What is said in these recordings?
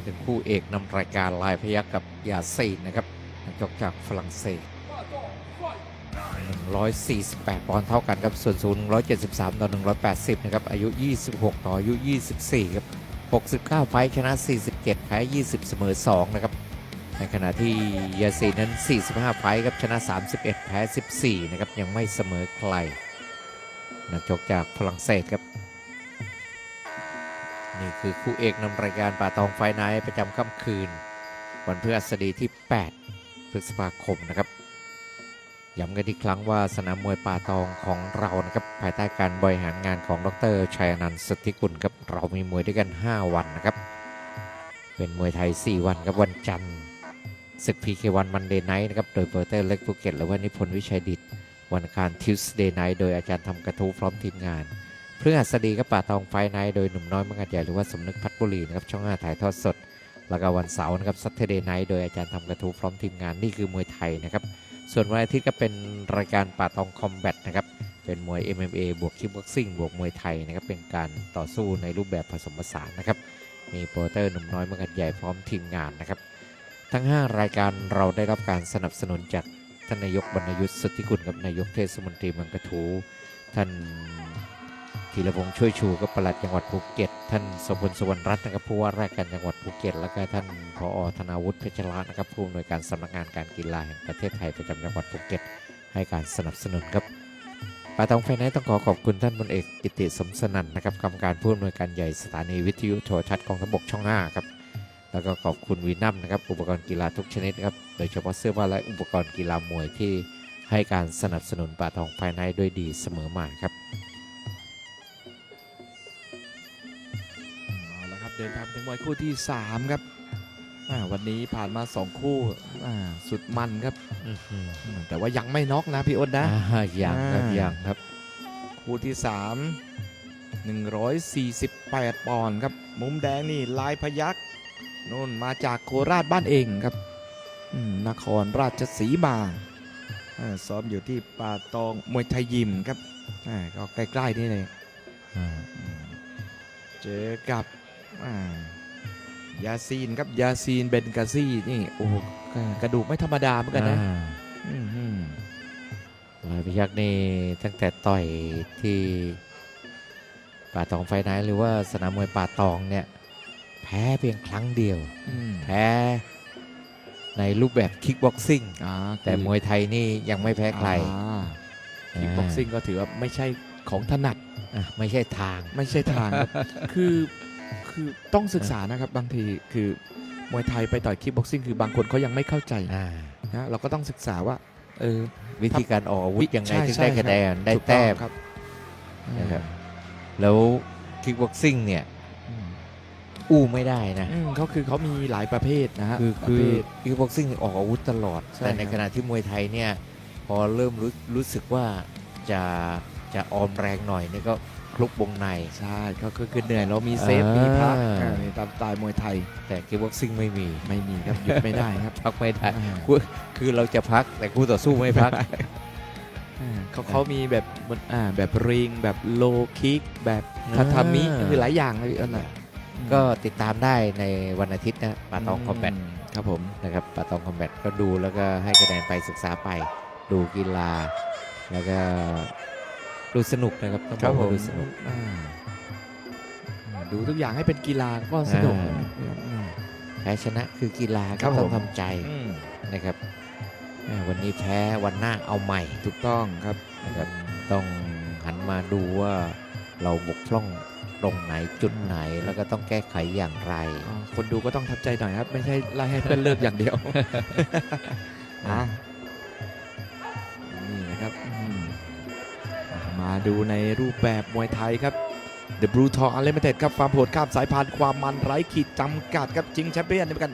มาถึงคู่เอกนำรายการลายพยักกับยาซีนนะครับนักชกจากฝรั่งเศส 148 ปอนด์เท่ากันครับ ส่วนสูง173 ต่อ 180 นะครับ อายุ 26 ต่ออายุ 24 ครับ 69 ไฟชนะ 47 แพ้ 20 เสมอ 2 นะครับ ในขณะที่ยาซีนั้น 45 ไฟครับ ชนะ 31 แพ้ 14 นะครับ ยังไม่เสมอใคร นักชกจากฝรั่งเศสครับ นี่คือคู่เอกนำรายการป่าตองไฟไนท์ประจำค่ำคืน วันพฤหัสบดีที่ 8 พฤษภาคมนะครับย้ำกันอีกครั้งว่าสนามมวยป่าตองของเรานะครับภายใต้การบริหารงานของดรชัยนันต์สทธิกุลครับเรามีมวยด้วยกัน 5 วันนะครับ เป็นมวยไทย 4 วันครับวันจันทร์ศึกพีเควันมันเดย์ไนท์นะครับโดยโปรเตอร์เล็กภูเก็ตและวันนิพนธ์วิชัยดิตวันอังคารทิวส์เดย์ไนท์โดยอาจารย์ทำกระทู้พร้อมทีมงาน เพื่อสบดีก็ป่าตองไฟไนโดยหนุ่มน้อยมังกรใหญ่หรือว่าสมนึกพัฒบุรีนะครับช่อง5ถ่ายทอดสด แล้วก็วันเสาร์นะครับซัตเดย์ไนโดยอาจารย์ทำกระทู้พร้อมทีมงานนี่คือมวยไทยนะครับส่วนวันอาทิตย์ก็เป็นรายการป่าตองคอมแบทนะครับเป็นมวย MMA บวกคิกบ็อกซิ่งบวกมวยไทยนะครับเป็นการต่อสู้ในรูปแบบผสมผสานนะครับมีโปรเตอร์หนุ่มน้อยมังกรใหญ่พร้อมทีมงานนะครับทั้ง 5 รายการเราได้รับการสนับสนุนจากท่านนายกบรรยุทธ์สุทธิกุลกับนายกเทศมนตรีเมืองกระทูท่าน ธีรพงษ์ช่วยชูกับปลัดจังหวัดภูเก็ต ท่านสมพลสวรรณรัตน์นะครับผู้ว่าราชการจังหวัดภูเก็ต แล้วก็ท่านผอธนาวุฒิเพชรรัตน์นะครับผู้อำนวยการสำนักงานการกีฬาแห่งประเทศไทยประจำจังหวัดภูเก็ต ให้การสนับสนุนครับปาตองไฟไนต้องขอขอบคุณท่านพลเอกกิติสมสนันท์นะครับกรรมการผู้อำนวยการใหญ่สถานีวิทยุโทรทัศน์กองทัพบกช่อง5ครับแล้วก็ขอบคุณวีนัมนะครับอุปกรณ์กีฬาทุกชนิดครับโดยเฉพาะเสื้อผ้าและอุปกรณ์กีฬามวยที่ให้การสนับสนุนป่าทองไฟไนด้วยดีเสมอมาครับ ดินทางถึงมวยคู่ที่ 3 ครับอ่าวันนี้ผ่านมา 2 คู่อ่าสุดมันครับอืมแต่ว่ายังไม่น็อกนะพี่อ้นนะอ่าอย่างครับอ่าอย่างครับ คู่ที่ 3 148 ปอนด์ครับ มุมแดงนี่ลายพยักนู่นมาจากโคราชบ้านเองครับอืมนครราชสีมาอ่าซ้อมอยู่ที่ป่าตองมวยไทยยิมครับอ่าก็ใกล้ ๆ นี่เลยเจอกับอ่า ยาซีนครับยาซีนเบนกาซี่นี่โอ้โหกระดูกไม่ธรรมดาเหมือนกันนะอ่าอืมอืมลายพยักษ์นี่ตั้งแต่ต่อยที่ป่าตองไฟไนท์หรือว่าสนามมวยป่าตองเนี่ย แพ้เพียงครั้งเดียวอืมแพ้ในรูปแบบคิกบ็อกซิ่งอ่าแต่มวยไทยนี่ยังไม่แพ้ใครคิกบ็อกซิ่งก็ถือว่าไม่ใช่ของถนัดอะไม่ใช่ทางไม่ใช่ทางครับคือ คือต้องศึกษานะครับ บางทีคือมวยไทยไปต่อยคิกบ็อกซิ่งคือบางคนเขายังไม่เข้าใจอ่านะเราก็ต้องศึกษาว่า เออ วิธีการออกอาวุธยังไงใช่ถึงใช่ได้คะแนนได้ถูกต้องแต้มครับนะครับแล้วคิกบ็อกซิ่งเนี่ยอืมอู้ไม่ได้นะ อืมเขาคือเขามีหลายประเภทนะฮะคือประคือเภท คิกบ็อกซิ่งออกอาวุธตลอด ใช่แต่ในครับ ขณะที่มวยไทยเนี่ย พอเริ่มรู้รู้สึกว่าจะจะออมแรงหน่อยนี่ก็ค ลุกวงใน ใช่ก็คือคือเหนื่อยเรามีเซฟอ่ามีมีพักอ่านี่ตามสไตล์มวยไทยแต่คิกบ็อกซิ่งไม่มีไม่มีครับหยุดไม่ได้ครับ พักไม่ได้อ่า คือคือเราจะพักแต่คู่ต่อสู้ไม่พัก อ่าเขาเขามีแบบอ่าแบบริง แบบโลคิก แบบอ่าทาทามิคือหลายอย่างเลยอันน่ะก็ติดตามได้ในวันอาทิตย์นะปาตองคอมแบทครับผม นะครับปาตองคอมแบทก็ดูแล้วก็ให้คะแนนไปศึกษาไป ดูกีฬา แล้วก็ ดูสนุกนะครับต้องบอกว่าดูสนุก อ่าดูทุกอย่างให้เป็นกีฬาก็สนุกอ่าอืมแพ้ชนะคือกีฬาครัก็บต้องผม ทำใจอืมนะครับอ่าวันนี้แพ้วันหน้าเอาใหม่ถูกต้องครับ นะครับต้องหันมาดูว่าเราบกพร่องตรงไหนจุดไหนแล้วก็ต้องแก้ไขอย่างไร อ่าคนดูก็ต้องทับใจหน่อยครับ ไม่ใช่ไล่ให้เพื่อนเลิกอย่างเดียว อะ มาดูในรูปแบบมวยไทยครับ The Blue Tall Unlimited ครับความโหดข้ามสายพานความมันไร้ขีดจำกัดครับชิงแชมเปี้ยนในพิกัด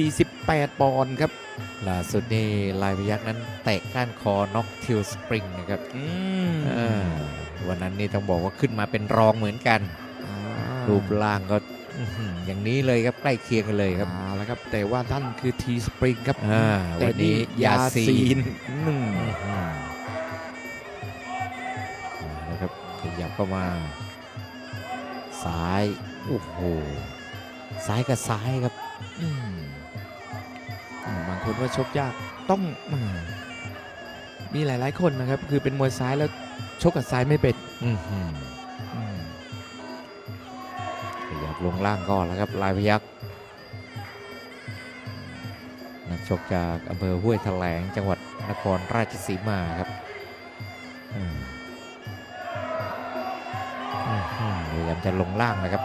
148 ปอนด์ครับล่าสุดนี่ลายพยักษ์นั้นเตะก้านคอน็อกทิลสปริงนะครับอืมอ่าวันนั้นนี่ต้องบอกว่าขึ้นมาเป็นรองเหมือนกันอ่ารูปร่างก็อื้อหืออย่างนี้เลยครับใกล้เคียงกันเลยครับเอาละครับ แต่ว่าท่านคือ T Spring ครับอ่าแต่วันนี้ยาซีน เข้ามา ซ้าย โอ้โห ซ้ายกับซ้ายครับอืมอ่าบางคนว่าชกยาก ต้องอ่ามีหลายๆคนนะครับ คือเป็นมวยซ้ายแล้วชกกับซ้ายไม่เป็นอื้อหืออืมขยับลงล่างก่อนแล้วครับ ลายพยักนักชกจากอำเภอห้วยแถลงจังหวัดนครราชสีมาครับอืมอื้อหือ พยายามจะลงล่างนะครับ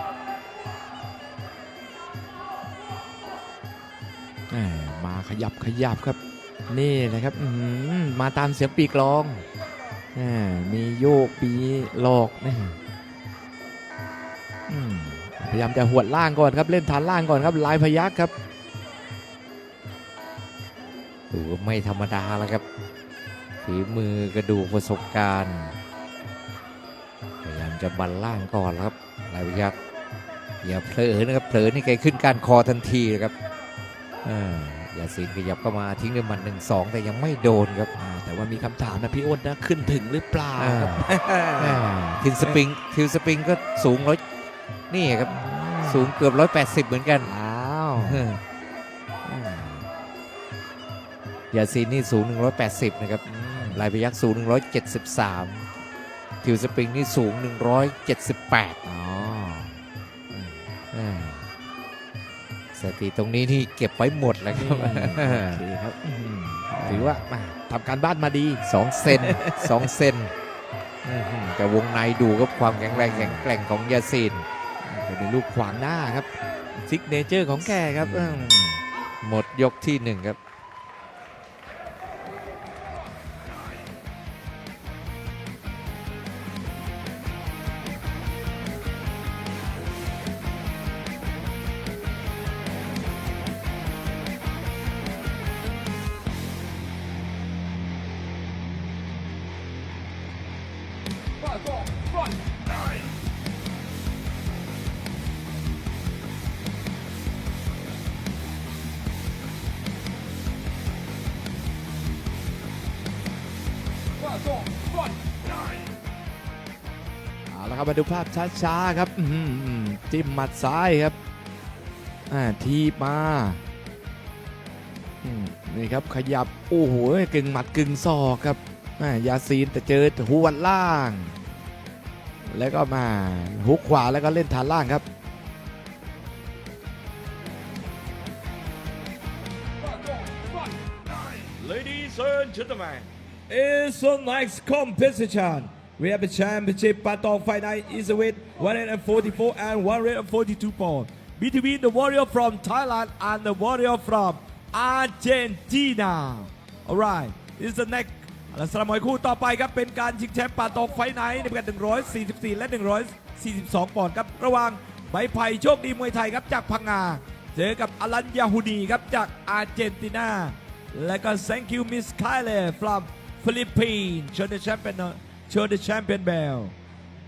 อ่ามาขยับขยับครับ นี่นะครับอื้อหือมาตามเสียงปีกลองอ่ามีโยกปีหลอกนะอืมพยายามจะหวดล่างก่อนครับเล่นฐานล่างก่อนครับลายพยักครับถือว่าไม่ธรรมดาแล้วครับฝีมือกระดูกประสบการณ์พยายาม จะบันล่างก่อนแล้วครับลายพยักอย่าเผลอนะครับเผลอนี่แกขึ้นการคอทันทีเลยครับอ่าอย่าสีนขยับเข้ามาทิ้งด้วยหมัดหนึ่งสองแต่ยังไม่โดนครับอ่าแต่ว่ามีคำถามนะพี่อ้นนะขึ้นถึงหรือเปล่าอ่าครับอ่าทินสปริงทินสปริงก็สูงร้อยนี่ครับสูงเกือบร้อยแปดสิบเหมือนกันอ้าวเอออืมอย่าซีนนี่สูง180นะครับอืมลายพยักสูง173 ทิวสปริงนี่สูง 178อ๋ออ่าสถิติตรงนี้นี่เก็บไว้หมดแล้วครับโอเคครับอืมถือว่ามาทำการบ้านมาดีสองเซนสองเซนอื้อหือแต่วงในดูครับความแข็งแรงแข็งแกร่งของยาซีนเป็นลูกขวางหน้าครับซิกเนเจอร์ของแกครับอืมหมดยกที่หนึ่งครับ มาดูภาพช้าๆครับจิ้มหมัดซ้ายครับทีบมานี่ครับขยับโอ้โหกึ่งหมัดกึ่งศอกครับยาซีนแต่เจอหัวล่าง แล้วก็มาฮุกขวาแล้วก็เล่นฐานล่างครับ Ladies and gentlemen, it's the next competition. We have a championship Patong Fight Night is with 144 and 142 pounds between the warrior from Thailand and the warrior from Argentina. Alright, this is the next และสำหรับมวยคู่ต่อไปครับเป็นการชิงแชมป์ปาตองไฟไนท์ในพิกัด144 และ 142 ปอนด์ครับระหว่างใบไผ่โชคดีมวยไทยครับจากพังงา เจอกับอลันยาฮูดีครับจากอาร์เจนตินา และก็ thank you Miss Kyle from Philippines show the champion show the champion bell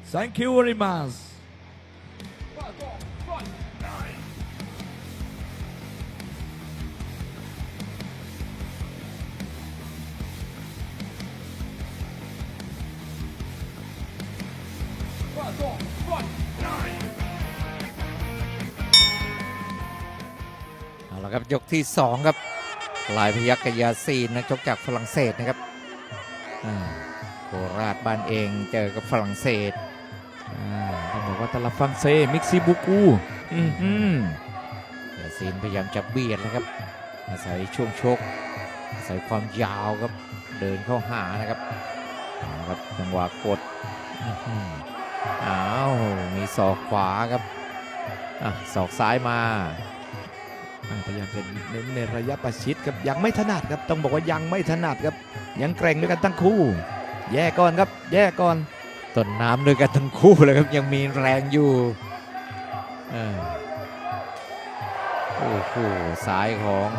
thank you very much เอาละครับยกที่ 2 ครับลายพยักกยาซีนนักชกจากฝรั่งเศสนะครับอ่า โคราชบ้านเองเจอกับฝรั่งเศสต้องบอกว่าตลาดฝรั่งเศสมิกซิบุกูอือหือยาซีนพยายามจะเบียดนะครับ อาศัยช่วงชก อาศัยความยาวครับ เดินเข้าหานะครับครับจังหวะกดอ้าวมีศอกขวาครับอะศอกซ้ายมาอ่าพยายามจะเน้นในระยะประชิดครับยังไม่ถนัดครับต้องบอกว่ายังไม่ถนัดครับยังแกร่งด้วยกันทั้งคู่ แย่ก่อนครับ แย่ก่อนต้นน้ำด้วยกันทั้งคู่เลยครับยังมีแรงอยู่โอ้โหซ้ายของ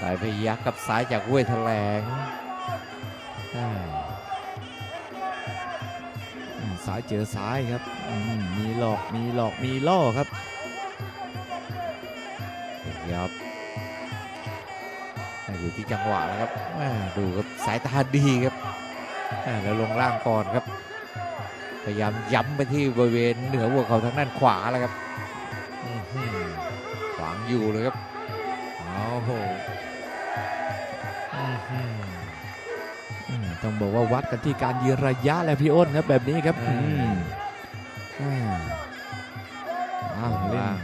สายพยักกับซ้ายจากห้วยแถลงอ่ายเจอซ้ายครับมมีหลอกมีหลอกมีล่อครับยับ อยู่ที่จังหวะแล้วครับแม่ดูครับสายตาดีครับแม่แล้วลงล่างก่อนครับ พยายามย้ำไปที่บริเวณเหนือหัวเขาทางด้านขวาแล้วครับหือขวางอยู่เลยครับเอาโหอื้อหืออืมต้องบอกว่าวัดกันที่การยืนระยะแหละพี่อ้นครับแบบนี้ครับอือืมมอ่าอ้าวเล่นล่าง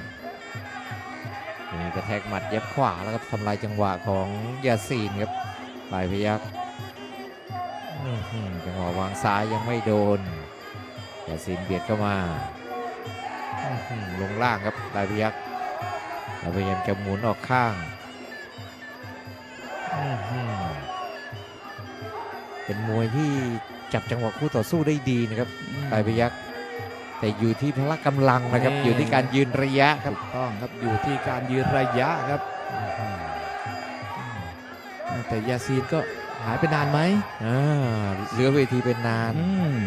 นี่กระแทกหมัดเย็บขวาแล้วครับ ทำลายจังหวะของยาซีนครับปลายพยักอื้อหือจังหวะวางซ้ายยังไม่โดนยาซีนเบียดเข้ามาอื้อหือลงล่างครับปลายพยักเราพยายามจะหมุนออกข้างอื้อหือเป็นมวยที่จับจังหวะคู่ต่อสู้ได้ดีนะครับปลายพยักแต่อยู่ที่พละกำลังนะครับนี่อยู่ที่การยืนระยะครับ ถูกต้องครับ อยู่ที่การยืนระยะครับอืม แต่ยาซีนก็หายไปนานไหมอ่าเหลือเวทีเป็นนานอืม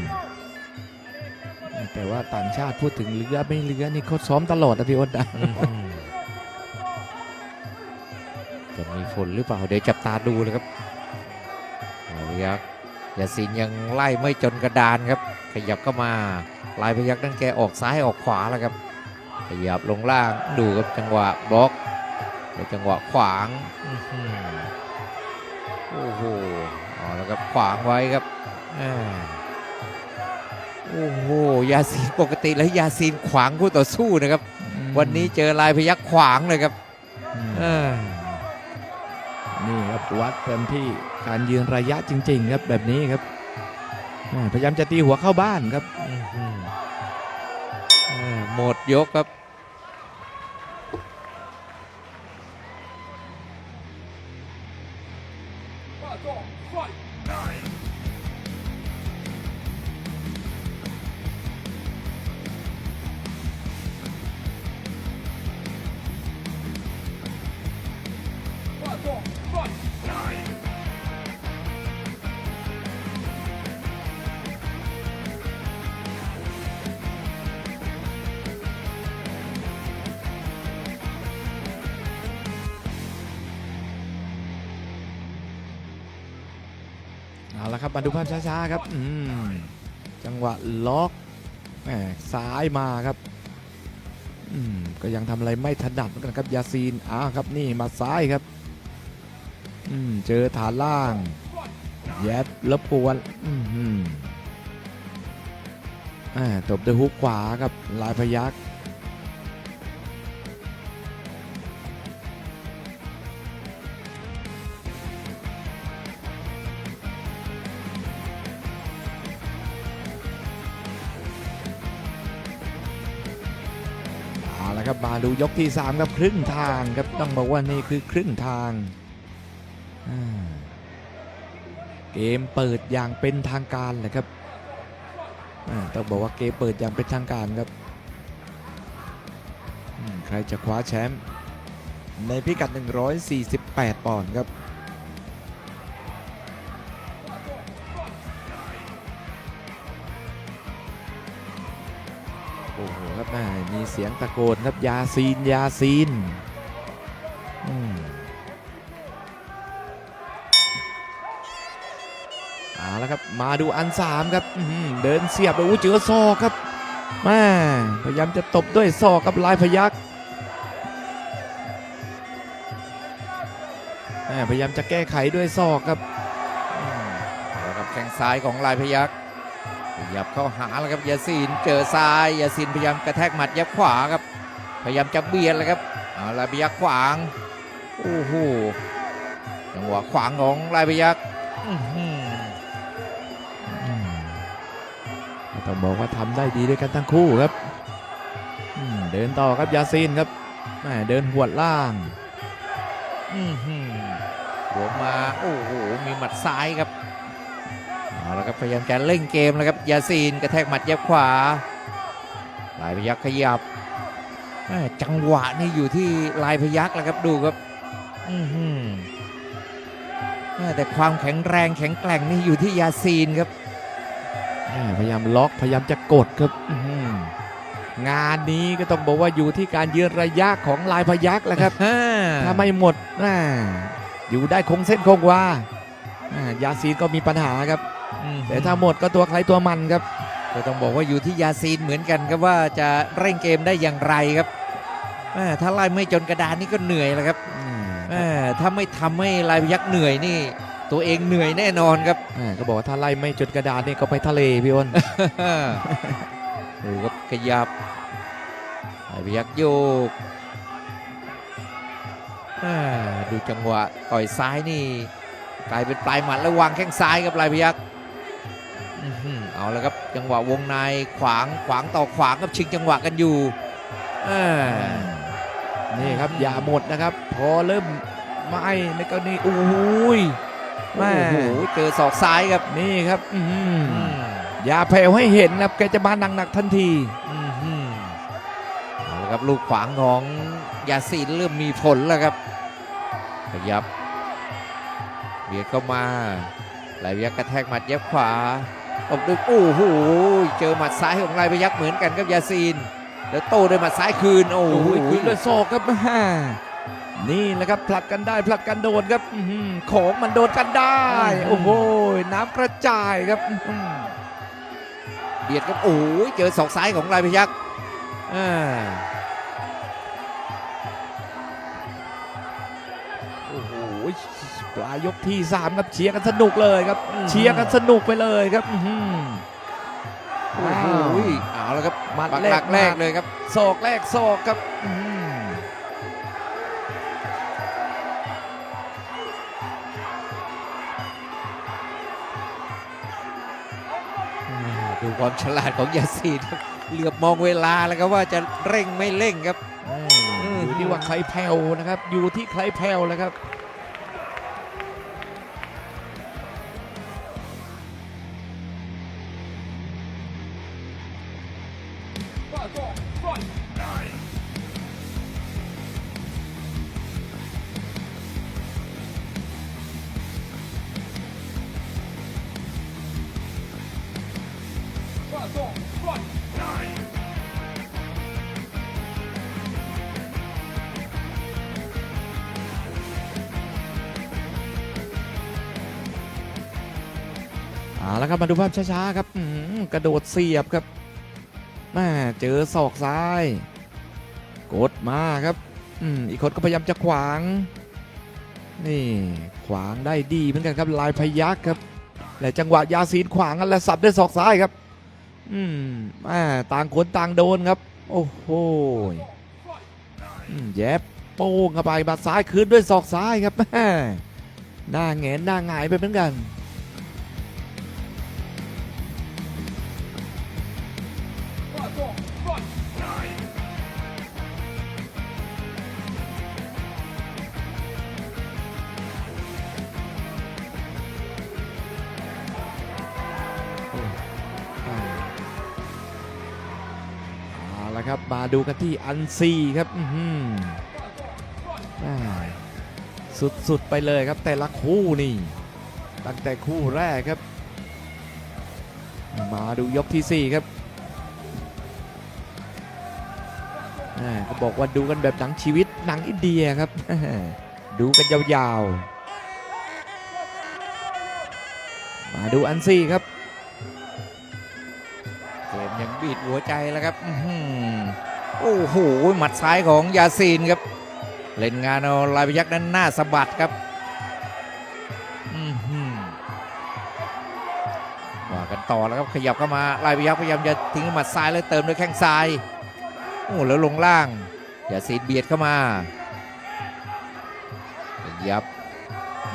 แต่ว่าต่างชาติพูดถึงเรือไม่เรือนี่เขาซ้อมตลอดนะพี่อ้นนะจะมีฝนหรือเปล่า เดี๋ยวจับตาดูเลยครับปลายพยักยาสินยังไล่ไม่จนกระดานครับ ขยับเข้ามาปลายพยักนั่นแกออกซ้ายออกขวาแล้วครับ ขยับลงล่างดูครับจังหวะบล็อกแล้วจังหวะขวางอื้อหือ โอ้โหเอาแล้วครับขวางไว้ครับอ่าโอ้โหยาซีนปกติแล้วยาซีนขวางคู่ต่อสู้นะครับ วันนี้เจอลายพยักขวางเลยครับอืมอ่านี่ครับวัดกันที่การยืนระยะจริง ๆ ครับแบบนี้ครับอ่าพยายามจะตีหัวเข้าบ้านครับอื้อหืออ่าหมดยกครับ ช้าๆครับจังหวะล็อกแหมซ้ายมาครับก็ยังทำอะไรไม่ถนัดเหมือนกันครับยาซีนอ้าวครับนี่มาซ้ายครับเจอฐานล่างแยบแล้วปวนตบด้วยฮุกขวาครับลายพยักเครับมาดูยกที่3ครับครึ่งทางครับต้องบอกว่านี่คือครึ่งทาง เกมเปิดอย่างเป็นทางการเลยครับต้องบอกว่าเกมเปิดอย่างเป็นทางการครับใครจะคว้าแชมป์ในพิกัด 148 ปอนด์ครับ มีเสียงตะโกนครับยาซีนยาซีนอเอาละครับมาดูอันสามครับเดินเสียบแล้วอู้เจอศอกครับแม่พยายามจะตบด้วยศอกกับลายพยักแม่พยายามจะแก้ไขด้วยศอกครับแล้วกับแข้งซ้ายของลายพยัก ขยับเข้าหาแล้วครับยาซีนเจอซ้ายยาซีนพยายามกระแทกหมัดยับขวาครับ พยายามจะเบียดเลยครับเอาลายพยักขวางโอ้โหจังหวะขวางของลายพยักอื้อหืออืมก็ต้องบอกว่าทำได้ดีด้วยกันทั้งคู่ครับอืมเดินต่อครับยาซีนครับแม่เดินหวดล่างอื้อหือหัวมาโอ้โหมีหมัดซ้ายครับ เอาละครับพยายามจะเล่นเกมแล้วครับยาซีนกระแทกหมัดยับขวาลายพยักขยับแม่จังหวะนี่อยู่ที่ลายพยักแล้วครับดูครับอื้อหือแม่แต่ความแข็งแรงแข็งแกร่งนี่อยู่ที่ยาซีนครับแม่พยายามล็อกพยายามจะกดครับอื้อหืองานนี้ก็ต้องบอกว่าอยู่ที่การยืนระยะของลายพยักแหละครับถ้าไม่หมดน่าอยู่ได้คงเส้นคงวาอ่ายาซีนก็มีปัญหาครับ แต่ถ้าหมดก็ตัวใครตัวมันครับก็ต้องบอกว่าอยู่ที่ยาซีนเหมือนกันครับว่าจะเร่งเกมได้อย่างไรครับแม่ถ้าไล่ไม่จนกระดานนี่ก็เหนื่อยแล้วครับอืมแม่ถ้าไม่ทำให้ลายพยักษ์เหนื่อยนี่ ตัวเองเหนื่อยแน่นอนครับแม่ก็บอกว่าถ้าไล่ไม่จนกระดานนี่ก็ไปทะเลพี่อ้นดูครับขยับลายพยักษ์โยกอ่าดูจังหวะต่อยซ้ายนี่ กลายเป็นปลายหมัดแล้ววางแข้งซ้ายครับลายพยักษ์อื้อหือ เอาแล้วครับจังหวะวงในขวางขวางต่อขวางกับชิงจังหวะกันอยู่อ่านี่ครับอย่าหมดนะครับ พอเริ่มไหม้ในกรณีโอ้ยแม่โอ้โหเจอศอกซ้ายครับนี่ครับอื้อหืออืมอย่าแผ่วให้เห็นนะครับแกจะมาหนักๆทันทีอื้อหือเอาละครับลูกขวางของยาซีนเริ่มมีผลแล้วครับขยับเบียดเข้ามาลายพยักษ์กระแทกหมัดเย็บขวา ตบด้วยโอ้โหเจอหมัดซ้ายของลายพยักษ์เหมือนกันครับยาซีน แล้วโต้ด้วยหมัดซ้ายคืนโอ้โอ้โหโหคืนด้วยศอกครับแม่นี่แหละครับผลัดกันได้ผลัดกันโดนครับอื้อหือของมันโดนกันได้ โอ้โหน้ำกระจายครับอื้อหือเบียดครับโอ้โหเจอศอกซ้ายของลายพยักษ์ายยกที่สามครับเชียร์กันสนุกเลยครับ เชียร์กันสนุกไปเลยครับอื้อหือโอ้โหอ้าวเอาแล้วครับหมัดปักแรหลักกแรกเลยครับศอกแรกศอกครับอื้อหือดูความฉลาดของยาซีนครับเหลือบมองเวลาแล้วครับว่าจะเร่งไม่เร่งครับอยู่ที่ว่าใครแผ่วนะครับ อยู่ที่ใครแผ่วแล้วครับ ครับมาดูภาพช้าๆครับกระโดดเสียบครับแม่เจอศอกซ้าย กดมาครับอืมอีกคนก็พยายามจะขวาง นี่ขวางได้ดีเหมือนกันครับลายพยักครับและจังหวะยาซีนขวางกันและสับด้วยศอกซ้ายครับ อืมแม่ต่างคนต่างโดนครับ โอ้โหแยบโป้งเข้าไปบัดซ้ายคืนด้วยศอกซ้ายครับแม่หน้าแงนหน้าหงายไปเหมือนกัน ดูกันที่อันซีครับอืมน่าสุดๆไปเลยครับแต่ละคู่นี่ ตั้งแต่คู่แรกครับ มาดูยกที่ 4 ครับอ่าบอกว่าดูกันแบบหนังชีวิตหนังอินเดียครับ ดูกันยาวๆ มาดูอันซีครับเกมยังบีดหัวใจแล้วครับอื โอ้โหหมัดซ้ายของยาซีนครับ เล่นงานเอาลายพยักษ์นั้นหน้าสะบัดครับอื้อหือว่ากันต่อแล้วครับขยับเข้ามาลายพยักษ์พยายามจะทิ้งหมัดซ้ายแล้วเติมด้วยแข้งซ้ายโอ้แล้วลงล่างยาซีนเบียดเข้ามาขยับ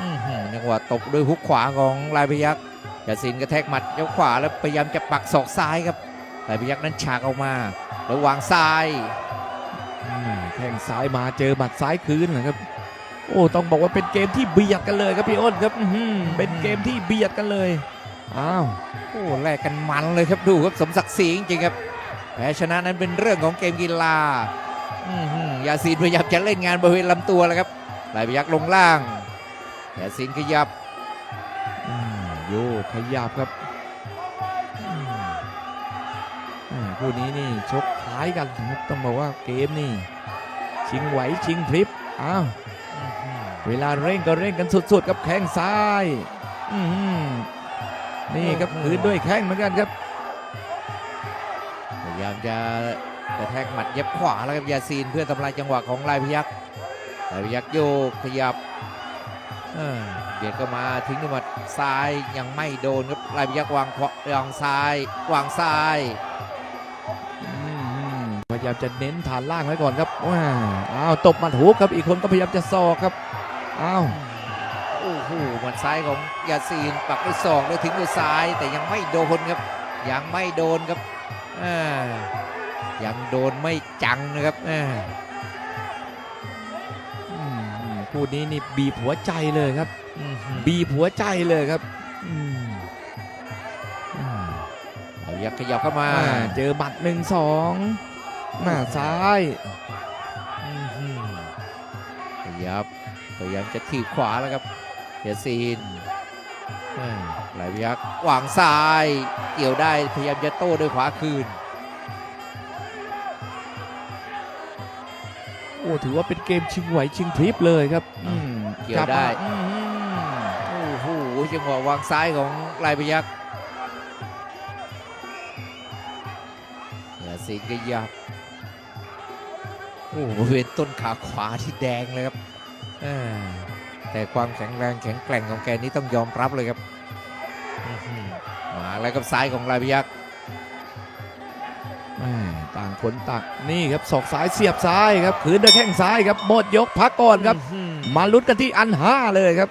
อื้อหือจังหวะตบด้วยฮุกขวาของลายพยักษ์ยาสินกระแทกหมัดยกขวาแล้วพยายามจะปักศอกซ้ายครับแต่พยักษ์นั้นฉากออกมา แล้ววางซ้ายอืมแข้งซ้ายมาเจอหมัดซ้ายคืนนะครับ โอ้ต้องบอกว่าเป็นเกมที่เบียดกันเลยครับพี่อ้นครับอื้อหือเป็นเกมที่เบียดกันเลยอ้าวโอ้แลกกันมันเลยครับดูครับสมศักดิ์ศรีจริงๆครับแพ้ชนะนั้นเป็นเรื่องของเกมกีฬาอื้อหือยาซีนพยายามจะเล่นงานบริเวณลำตัวแล้วครับลายพยักษ์ลงล่างยาซีนขยับอืมโยกขยับครับ คู่นี้นี่ชกคล้ายกันนะครับต้องบอกว่าเกมนี่ ชิงไหวชิงพลิบอ้าวอื้อหือเวลาเร่งก็เร่งกันสุดๆกับแข้งซ้ายอื้อหือนี่ครับคืนด้วยแข้งเหมือนกันครับพยายามจะกระแทกหมัดเย็บขวาแล้วครับยาซีนเพื่อทำลายจังหวะของลายพยักลายพยักโยกขยับเออเบียดก็มาทิ้งด้วยหมัดซ้ายยังไม่โดนครับลายพยักวางขวาวางซ้ายวางซ้ายอืมพ ยายามจะเน้นฐานล่างไว้ก่อนครับว้าอ้าวตบหมัดหูครับอีกคนก็พยายามจะซอกครับอ้าวโอ้โหหมัดซ้ายของยาซีนปักด้วยศอกแล้วทิ้งด้วยซ้าย แต่ยังไม่โดนครับ ยังไม่โดนครับอ่ายังโดนไม่จังนะครับอ่าอืมอืมคู่นี้นี่บีบหัวใจเลยครับอื้อหือบีบหัวใจเลยครับอืมอืมเอายักขยับเข้ามาอ่าเจอบัตรหนึ่งสอง หน้าซ้ายอื้อหือขยับพยายามจะถีบขวาแล้วครับยาซีนอ่าไหลพยักวางซ้าย เกี่ยวได้พยายามจะโต้ด้วยขวาคืน โอ้ถือว่าเป็นเกมชิงไหวชิงพริบเลยครับอืมเกี่ยวได้จับมาอืมโอ้โหจังหวะวางซ้ายของลายพยักยาซีนขยับ โอ้โหบริเวณต้นขาขวาที่แดงเลยครับอ่าแต่ความแข็งแรงแข็งแกร่งของแกนี่ต้องยอมรับเลยครับอื้อหือมาแล้วกับซ้ายของลายพยักแม่ต่างคนต่างนี่ครับศอกซ้ายเสียบซ้ายครับขืนด้วยแข้งซ้ายครับหมดยกพักก่อนครับอื้อหือมาลุ้นกันที่อันห้าเลยครับ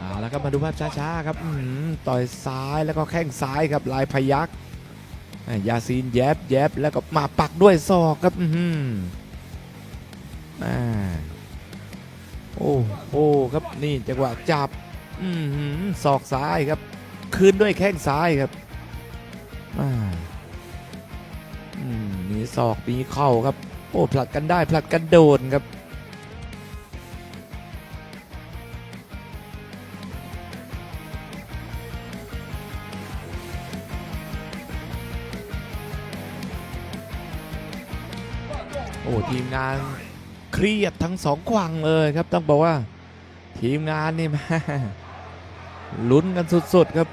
เอาแล้วครับมาดูภาพช้าๆครับต่อยซ้ายแล้วก็แข้งซ้ายครับลายพยักยาซีนแยบแยบแล้วก็มาปักด้วยศอกครับอื้อหืออ่าโอ้โหครับนี่จังหวะจับอื้อหือศอกซ้ายครับ คืนด้วยแข้งซ้ายครับอ่าอืมมีศอกมีเข่าครับ โอ้ผลัดกันได้ผลัดกันโดนครับ ทีมงานเครียดทั้งสองกวังเลยครับ ต้องบอกว่า ทีมงานนี่แม่ลุ้นกันสุดๆครับ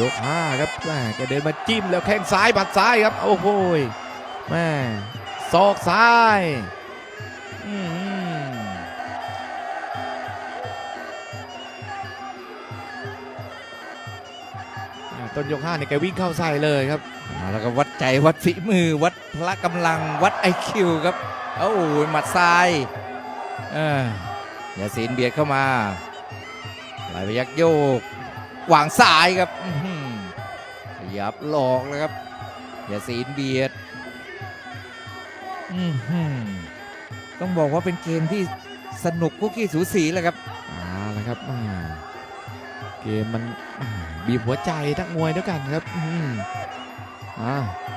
ยกห้าครับแม่แกเดินมาจิ้มแล้วแข้งซ้ายบัดซ้ายครับ โอ้โหแม่ศอกซ้ายต้นยกห้าเนี่ยแกวิ่งเข้าใส่เลยครับแล้วก็วัดใจวัดฝีมือวัดพละกำลังวัดไอคิวครับโอ้โหหมัดซ้ายเอ่ายาซีนเบียดเข้ามาไหลไปยักโยกวางซ้ายครับ ยับหลอกเลยครับยาซีนเบียดอื้อหือต้องบอกว่าเป็นเกมที่สนุกกุ๊กกี้สูสีเลยครับเอาละครับอ่าเกมมันอ่าบีบหัวใจนักมวยด้วยกันครับอื้อหืออ่า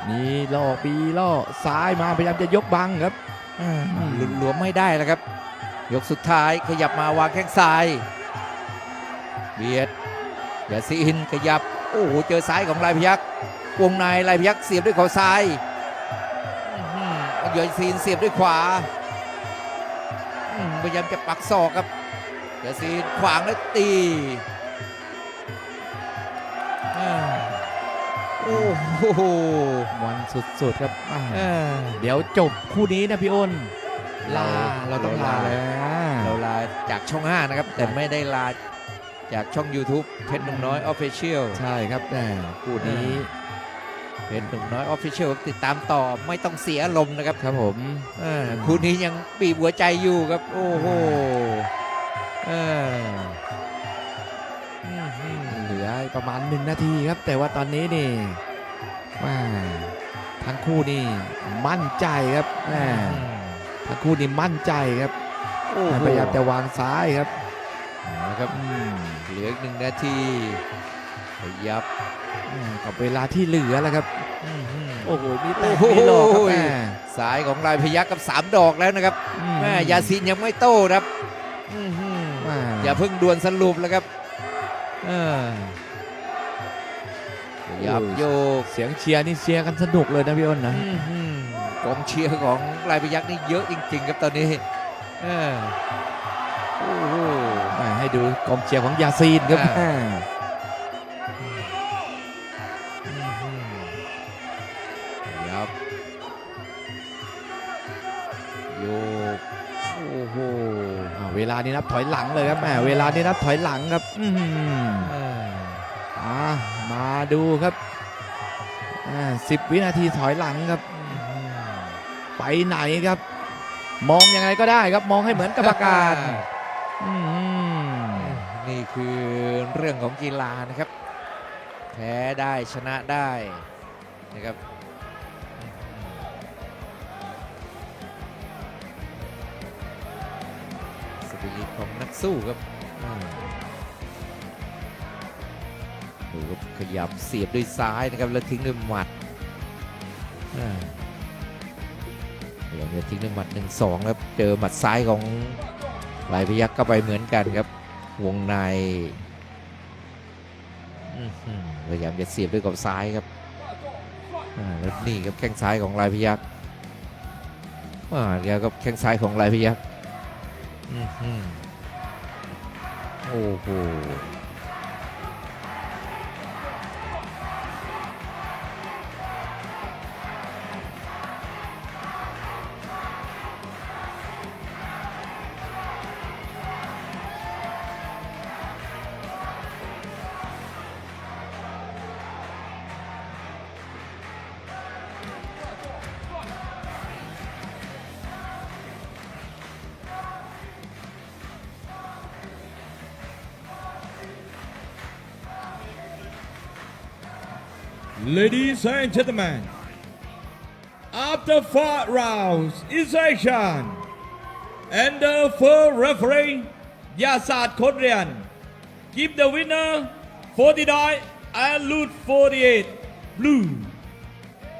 นี่ล่อปีล่อซ้ายมาพยายามจะยกบังครับหลุดหลวมไม่ได้แล้วครับ ยกสุดท้ายขยับมาวางแข้งซ้ายเบียดอย่าซีอินขยับ โอ้โหเจอซ้ายของลายพยักษ์วงในลายพยักษ์เสียบด้วยเข่าซ้ายอื้อหืออย่าซีนเสียบด้วยขวาอื้อพยายามจะปักศอกครับอย่าซีนขวางแล้วตีอ่าโอ้โหมันสุดๆครับอ่าอ่าเดี๋ยวจบคู่นี้นะพี่อ้นลาเราต้องลาเราลาแล้วเราลาจากช่อง5นะครับ แต่ไม่ได้ลา จากช่อง YouTube เพชรหนุ่มน้อยออฟฟิเชียลใช่ครับแต่คู่นี้เป็นหนุ่มน้อยออฟฟิเชียลติดตามต่อไม่ต้องเสียอารมณ์นะครับครับผมอ่าคู่นี้ยังบีบหัวใจอยู่ครับ โอ้โหเอออื้อหือเหลือประมาณหนึ่งนาทีครับ แต่ว่าตอนนี้นี่ว่าทั้งคู่นี่มั่นใจครับแม่ทั้งคู่นี่มั่นใจครับโอ้โห พยายามจะวางซ้ายครับนะ ครับอืมเหลืออีกหนึ่งนาทีขยับอ่ากับเวลาที่เหลือแล้วครับอื้อหือโอ้โหมีแต่โอ้โหมีหลอกครับแม่สายของลายพยักกับสามดอกแล้วนะครับอืแม่ยาซีนยังไม่โต้ครับอื้อหือแม่อย่าเพิ่งด่วนสรุปแล้วครับเออขยับโยกเสียงเชียร์นี่เชียร์กันสนุกเลยนะพี่อ้นนะอื้อหือกองเชียร์ของลายพยักนี่เยอะจริง ๆ ครับตอนนี้เออ โอ้โหแม่ให้ดูกองเชียร์ของยาซีนครับอ่าแม่อื้อหือขยับโยกโอ้โหอ่าเวลานี้นับถอยหลังเลยครับแม่เวลานี้นับถอยหลังครับอืมเอออ่ามาดูครับอ่าสิบวินาทีถอยหลังครับ ไปไหนครับ มองยังไงก็ได้ครับมองให้เหมือนกรรมการอืม นี่คือเรื่องของกีฬานะครับ แพ้ได้ชนะได้นะครับสปิริตของนักสู้ครับดูครับขยับเสียบด้วยซ้ายนะครับ แล้วทิ้งด้วยหมัดอ่าพยายามจะทิ้งด้วยหมัดหนึ่งสองแล้วเจอหมัดซ้ายของ ลายพยักษ์ก็ไปเหมือนกันครับ วงในพยายามจะเสียบด้วยกับซ้ายครับแล้วนี่ครับแข้งซ้ายของลายพยักษ์อ่าแล้วก็แข้งซ้ายของลายพยักษ์อื้อหือโอ้โห Ladies and gentlemen, after four rounds is action, and uh, the first referee Yasat Kodrian give the winner 49 and lose 48 blue.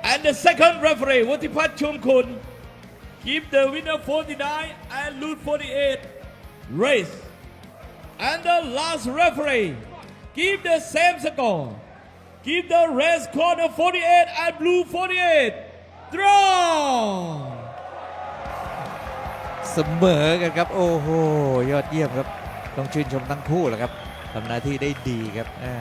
And the second referee Watipat Chumkun give the winner 49 and lose 48 race. And the last referee give the same score. Give the red corner 48 and blue 48. Draw! เสมอกันครับ โอ้โห ยอดเยี่ยมครับ ต้องชื่นชมทั้งคู่แหละครับทำหน้าที่ได้ดีครับอ่า